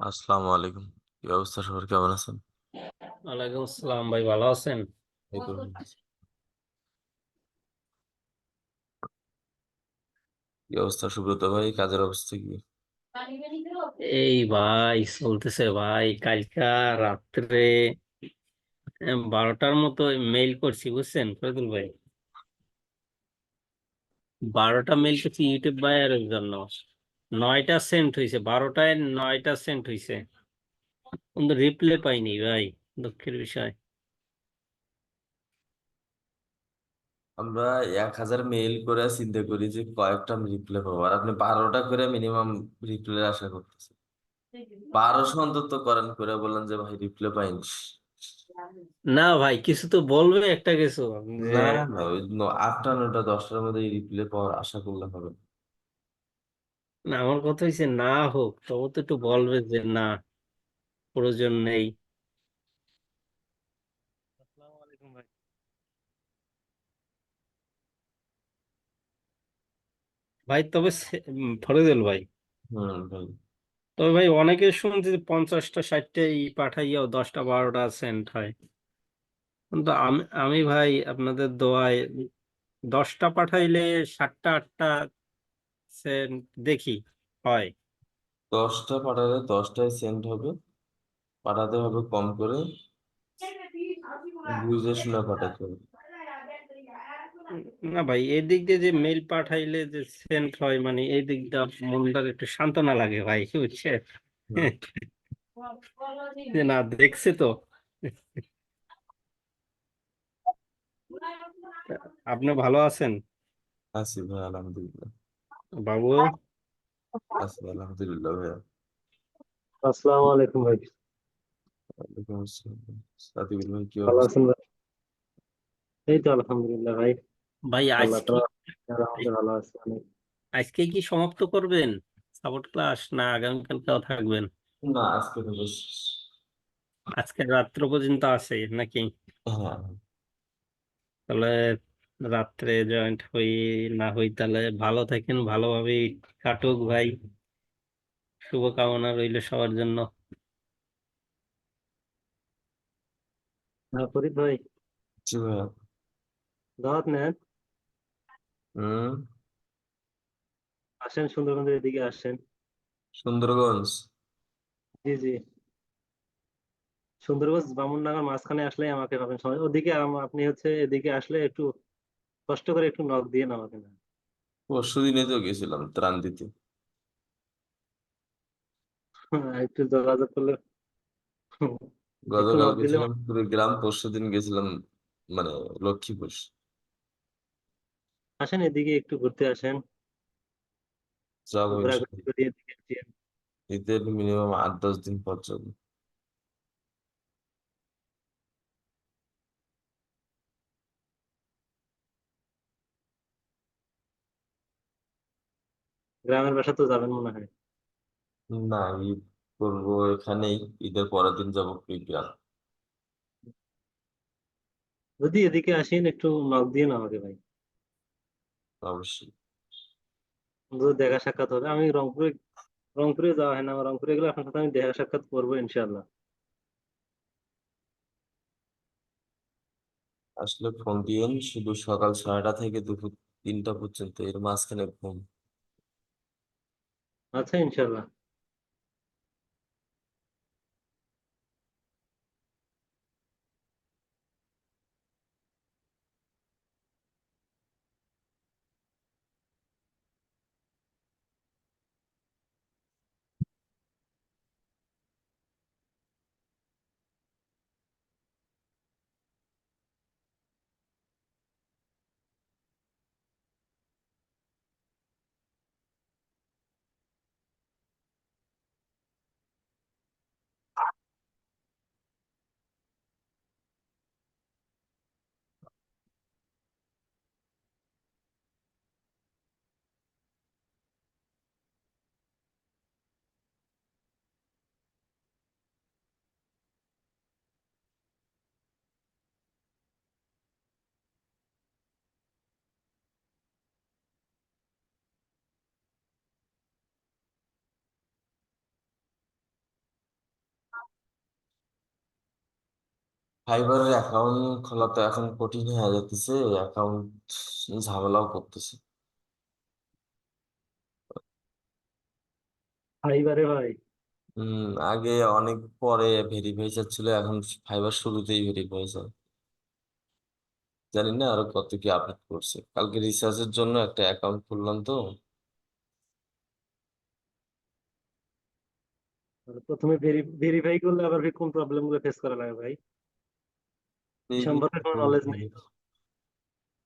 আসসালামু আলাইকুম। কি অবস্থা সবার? কেমন আছেন? ওয়ালাইকুম আসসালাম ভাই ভালো আছেন? এই কি অবস্থা সুব্রত ভাই? কাজের অবস্থা কি? এই ভাই চলতেছে ভাই। কালকা রাত্রে বারোটার মতো মেইল করছি বুঝছেন? ফয়দুল ভাই? বারোটা মেইল করছি ইউটিউব ভাই বায়ারের জন্য। নয়টা সেন্ট হয়েছে বারোটায় নয়টা সেন্ট হয়েছে কিন্তু রিপ্লে পাইনি ভাই দুঃখের বিষয়। আমরা এক হাজার মেইল করে চিন্তা করি যে কয়েকটা রিপ্লাই পাবো। আর আপনি বারোটা করে মিনিমাম রিপ্লাই আশা করতেছেন বারোশো অন্তত করেন করে বললেন যে ভাই রিপ্লাই পাইনি। না ভাই কিছু তো বলবে একটা কিছু। না না ওই আটটা নটা দশটার মধ্যে রিপ্লাই পাওয়ার আশা করলে হবে না। না আমার কথা হচ্ছে না হোক তবু তো একটু বলবে যে না প্রয়োজন নেই। আসসালামু আলাইকুম ভাই। ভাই তবে উম, ফরিদুল ভাই। হুম তবে ভাই অনেকে শুনছি যে পঞ্চাশটা ষাটটা ই পাঠাইয়াও দশটা বারোটা সেন্ট হয়। কিন্তু আমি আমি ভাই আপনাদের দোয়ায় দশটা পাঠাইলে সাতটা আটটা দেখি হয়। দশটা পাঠালে দশটায় সেন্ড হবে। পাঠাতে হবে কম করে। বুঝে শুনে পাঠাতে হবে। না ভাই এই দিক দিয়ে যে মেল পাঠাইলে যে সেন্ট হয় মানে এই দিকটা মনটার একটু সান্ত্বনা লাগে ভাই বুঝছে? হুম। যে না দেখছে তো। আপনি ভালো আছেন? আছি ভাই আলহামদুলিল্লাহ। বাবু? আছি আলহামদুলিল্লাহ ভাইয়া আসসালামু আলাইকুম ভাই। ওয়ালাইকুম আসসালাম। সাদিকুল ভাই কি ভালো অবস্থা? আছেন ভাই? এই তো আলহামদুলিল্লাহ ভাই। ভাই আল্লাহ আজকে ভালো আছে অনেক। আজকে কি সমাপ্ত করবেন? সাপোর্ট ক্লাস না আগামীকালকেও থাকবেন? না আজকে তো বেশ। আজকে রাত্র পর্যন্ত আছে নাকি? হ্যাঁ। তাহলে রাত্রে জয়েন্ট হই না হই তাহলে ভালো থাকেন ভালোভাবে কাটুক ভাই। শুভকামনা রইল সবার জন্য। হ্যাঁ ফরিদ ভাই। দাওয়াত নেন। হুম। আসেন সুন্দরবনের এদিকে আসেন। সুন্দরগঞ্জ? জি জি। সুন্দরগঞ্জ বামুনডাঙ্গার মাঝখানে আসলে আমাকে পাবেন সময় ওদিকে আম- আপনি হচ্ছে এদিকে আসলে একটু কষ্ট করে একটু নক দিয়ে আমাকে না পরশু দিনে তো গেছিলাম ত্রাণ দিতে। একটু যোগাযোগ করলে গতকাল গেছিলাম কুড়িগ্রাম পরশু দিন গেছিলাম মানে লক্ষ্মীপুর। আসেন এদিকে একটু ঘুরতে আসেন। যাব ঘোরাঘুরি করে এদিকে আসেন। ঈদের মিনিমাম আট দশ দিন পর যাব। গ্রামের বাসা তো যাবেন মনে হয়। না ঈদ করব এখানেই ঈদের পরের দিন যাব কুড়িগ্রাম যদি এদিকে আসেন একটু নক দিয়ে আমাকে ভাই। অবশ্যই। যদি দেখা সাক্ষাৎ হবে। আমি রংপুরে রংপুরে যাওয়া হয় না। আমার রংপুরে গেলে আপনার সাথে আমি দেখা সাক্ষাৎ করব ইনশাল্লাহ আসলে ফোন দিয়েন শুধু সকাল ছয়টা থেকে দুপুর তিনটা পর্যন্ত এর মাঝখানে ঘুম। আচ্ছা ইনশাল্লাহ। ফাইবারের অ্যাকাউন্ট খোলা তো এখন কঠিন হয়ে যাচ্ছে অ্যাকাউন্ট ঝামেলাও করতেছে। ফাইবারে ভাই? হম আগে অনেক পরে ভেরিফাই ছিল এখন ফাইবার শুরুতেই ভেরিফাই চায় জানি না আরও কত কি আপডেট করছে। কালকে রিসার্চের জন্য একটা অ্যাকাউন্ট খুললাম তো। প্রথমে ভেরিফাই করলে আবার কোন প্রবলেমগুলো ফেস করা লাগে ভাই? সম্পর্কে কোনো নলেজ নেই।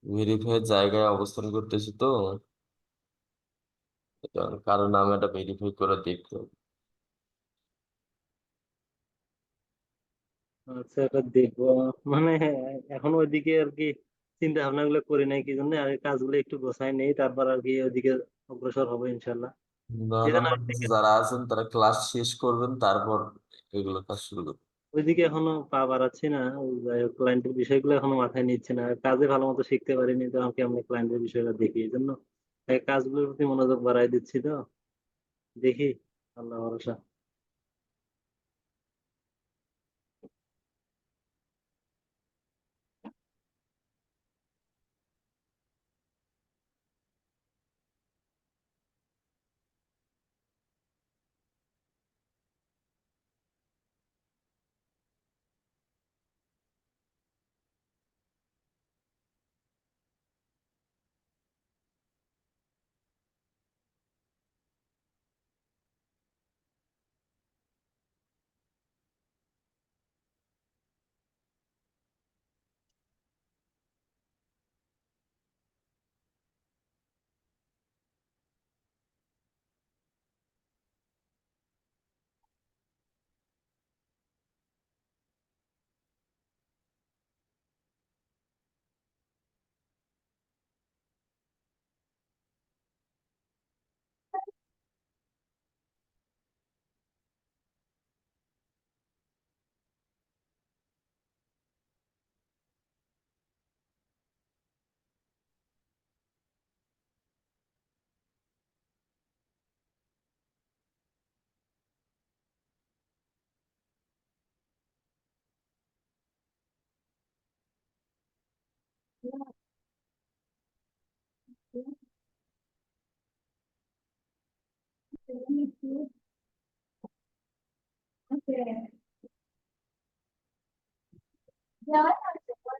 ভেরিফাই জায়গায় অবস্থান করতেছি তো। কারও নাম এটা ভেরিফাই করে দেখতে হবে আচ্ছা এটা দেখব। মানে এখন ওইদিকে আর কি চিন্তা ভাবনা গুলো করি নাই কি জন্য? আগে কাজগুলো একটু গোছাই নেই তারপর আর কি ওইদিকে অগ্রসর হব ইনশাল্লাহ। যারা আছেন তারা ক্লাস শেষ করবেন তারপর এগুলো কাজ শুরু করবেন। ওইদিকে এখনও পা বাড়াচ্ছি না। যাই হোক ক্লায়েন্টের বিষয়গুলো এখনও মাথায় নিচ্ছে না। কাজে ভালো মতো শিখতে পারিনি, তো আমাকে আমরা ক্লায়েন্টের বিষয়টা দেখি। এই জন্য কাজগুলোর প্রতি মনোযোগ বাড়াই দিচ্ছি তো। দেখি, আল্লাহ ভরসা। Oke. Jangan harus cepat.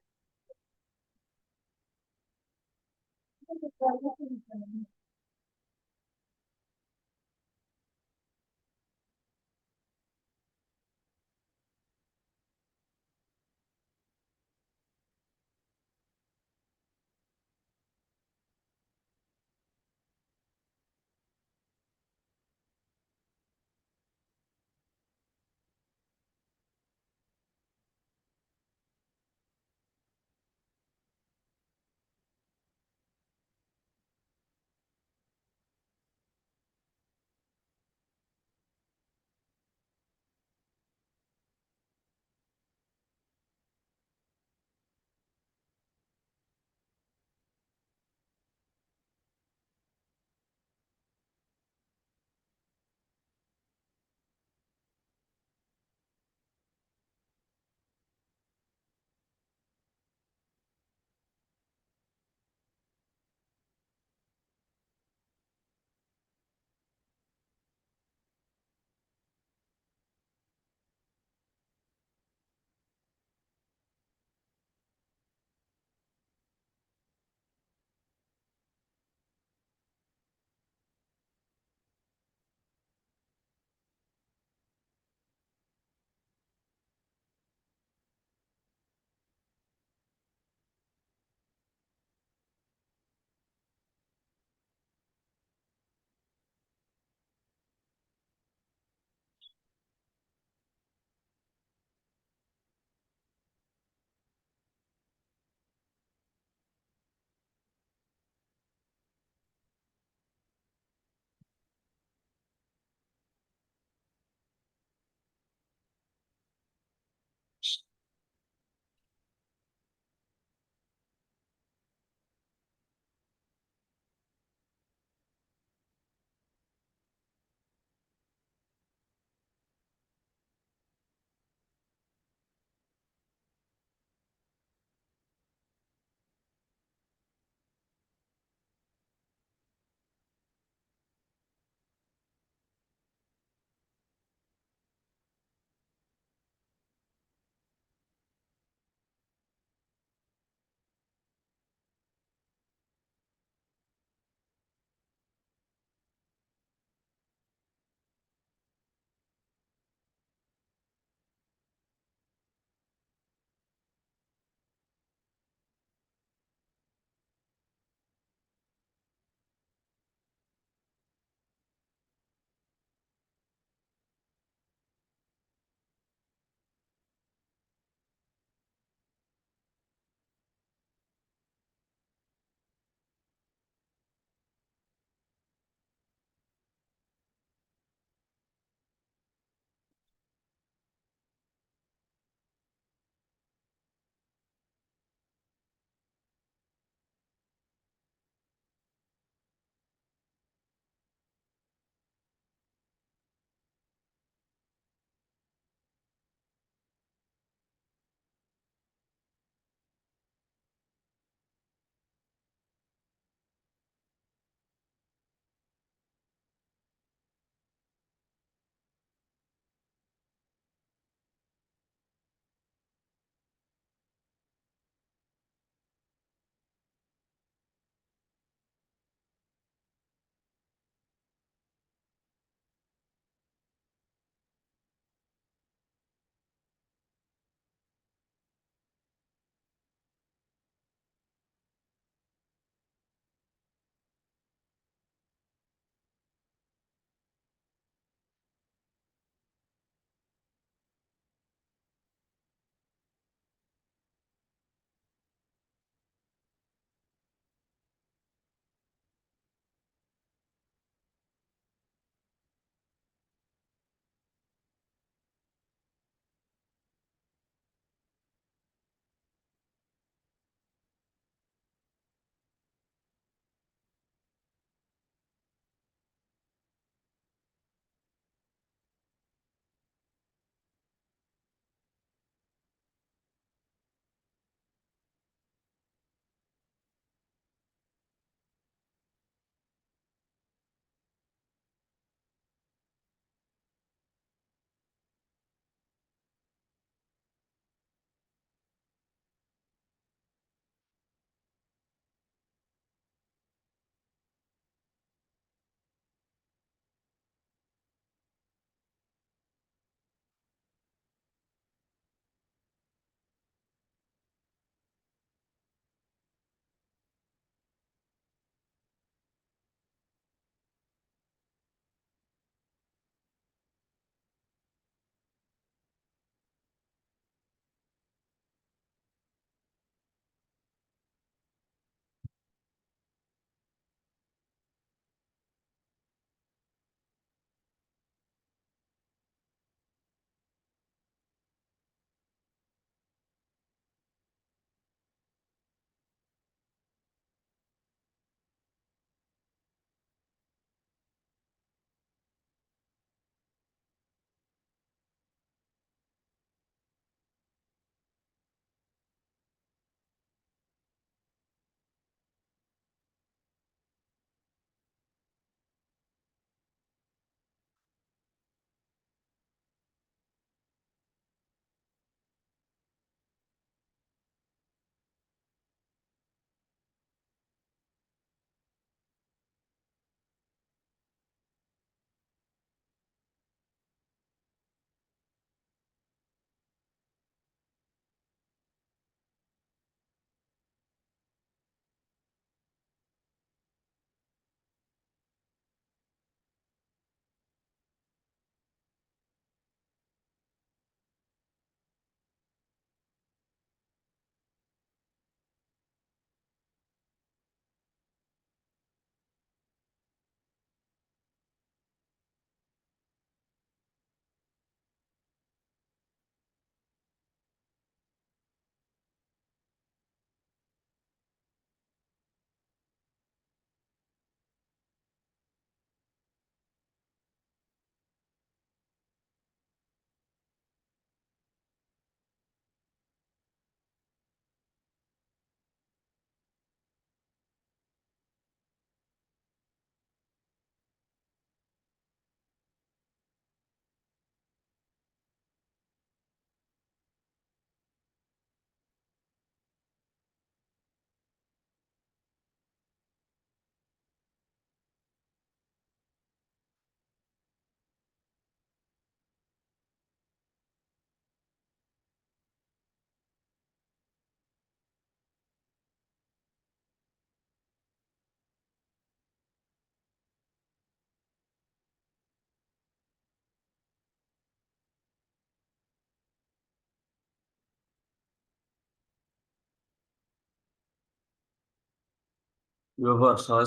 কি ব্যাপার সবাই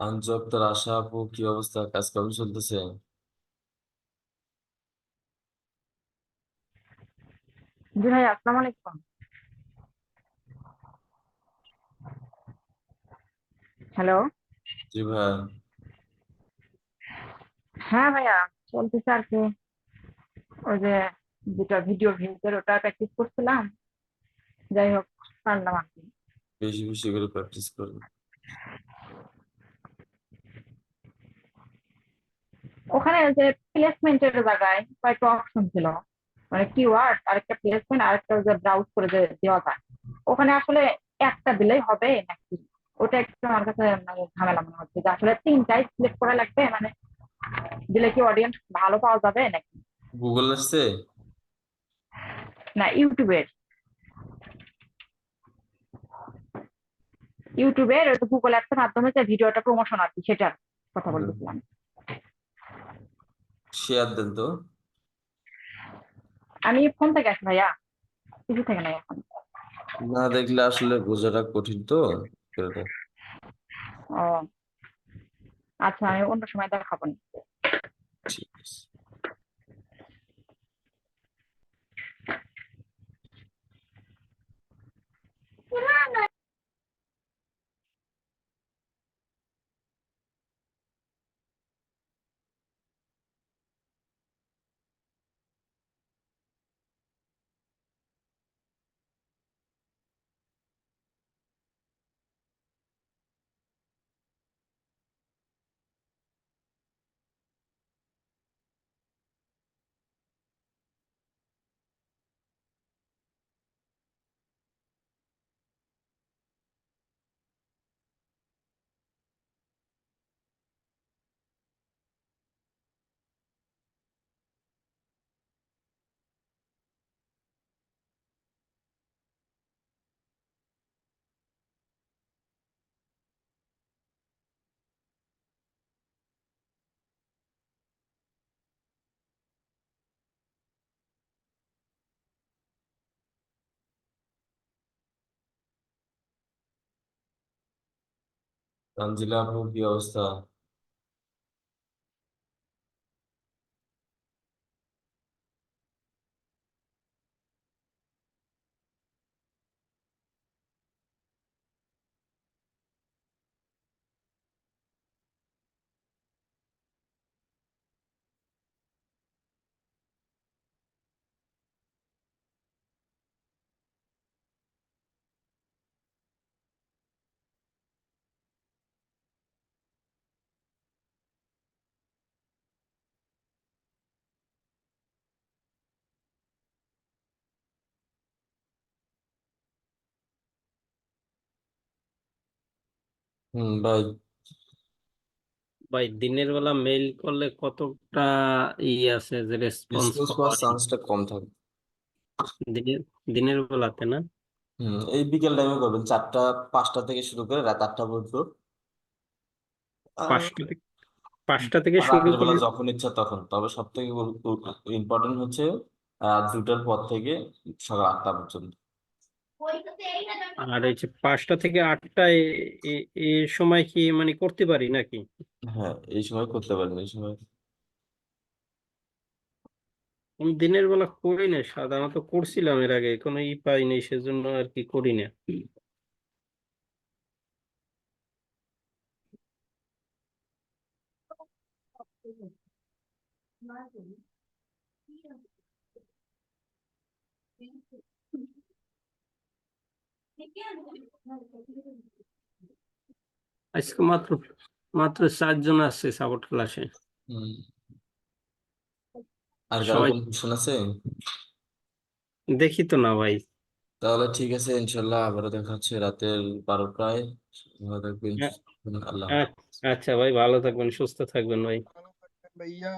আঞ্জু আক্তার আশা আপু কি অবস্থা? কাজ কেমন চলতেছে? জি ভাই আসসালামু আলাইকুম। হ্যালো? জি ভাই। হ্যাঁ ভাইয়া চলতেছে আর কি। ওই যে যেটা ভিডিও ভিউজের ওটা প্র্যাকটিস করছিলাম। যাই হোক পারলাম আর কি। বেশি বেশি করে প্র্যাকটিস করুন ওখানে যে প্লেসমেন্টের জায়গায় কয়েকটা অপশন ছিল। মানে কিওয়ার্ড আরেকটা প্লেসমেন্ট আরেকটা যে ব্রাউজ করে যে দেওয়া যায়। ওখানে আসলে একটা দিলেই হবে নাকি? ওটা একটু আমার কাছে মানে ঝামেলা মনে হচ্ছে যে আসলে তিনটাই সিলেক্ট করা লাগবে মানে দিলে কি অডিয়েন্স ভালো পাওয়া যাবে নাকি? গুগল আসছে? না ইউটিউবের। ইউটিউবের গুগল অ্যাপসের মাধ্যমে যে ভিডিওটা প্রমোশন আর কি সেটার কথা। বলতেছিলাম। শেয়ার দেন তো। আমি ফোন থেকে আসি ভাইয়া। কিছু থেকে নাই এখন। না দেখলে আসলে বোঝাটা কঠিন তো ও আচ্ছা আমি অন্য সময় দেখাবো। না ঠিক আছে। তানজিলা আপু কি অবস্থা হুম ভাই ভাই দিনের বেলা মেইল করলে কতটা ই আছে যে রেসপন্স রেসপন্স পাওয়ার চান্সটা কম থাকে। দিনের দিনের বেলাতে না? হুম এই বিকেল টাইমে করবেন চারটা পাঁচটা থেকে শুরু করে রাত আটটা পর্যন্ত। আর পাঁচটা থেকে পাঁচটা থেকে শুরু রাত্রিবেলা করে যখন ইচ্ছা তখন। তবে সব থেকে ইম্পর্টেন্ট হচ্ছে আহ দুটার পর থেকে সকাল আটটা পর্যন্ত। আর এই যে পাঁচটা থেকে আটটায় এ- সময় কি মানে করতে পারি নাকি? হ্যাঁ এই সময় করতে পারেন এই সময়। আমি দিনের বেলা করি না সাধারণত করছিলাম এর আগে কোনো ই পাই পাইনি সেজন্য আর কি করি না। আজকে মাত্র মাত্র চারজন আসছে সাপোর্ট ক্লাসে আর সবাই আছে? দেখি তো না ভাই। তাহলে ঠিক আছে ইনশাল্লাহ আবারও দেখা হচ্ছে রাতের বারোটায়। ভালো থাকবেন হ্যাঁ। আল্লাহ আচ্ছা ভাই ভালো থাকবেন সুস্থ থাকবেন ভাই। भैया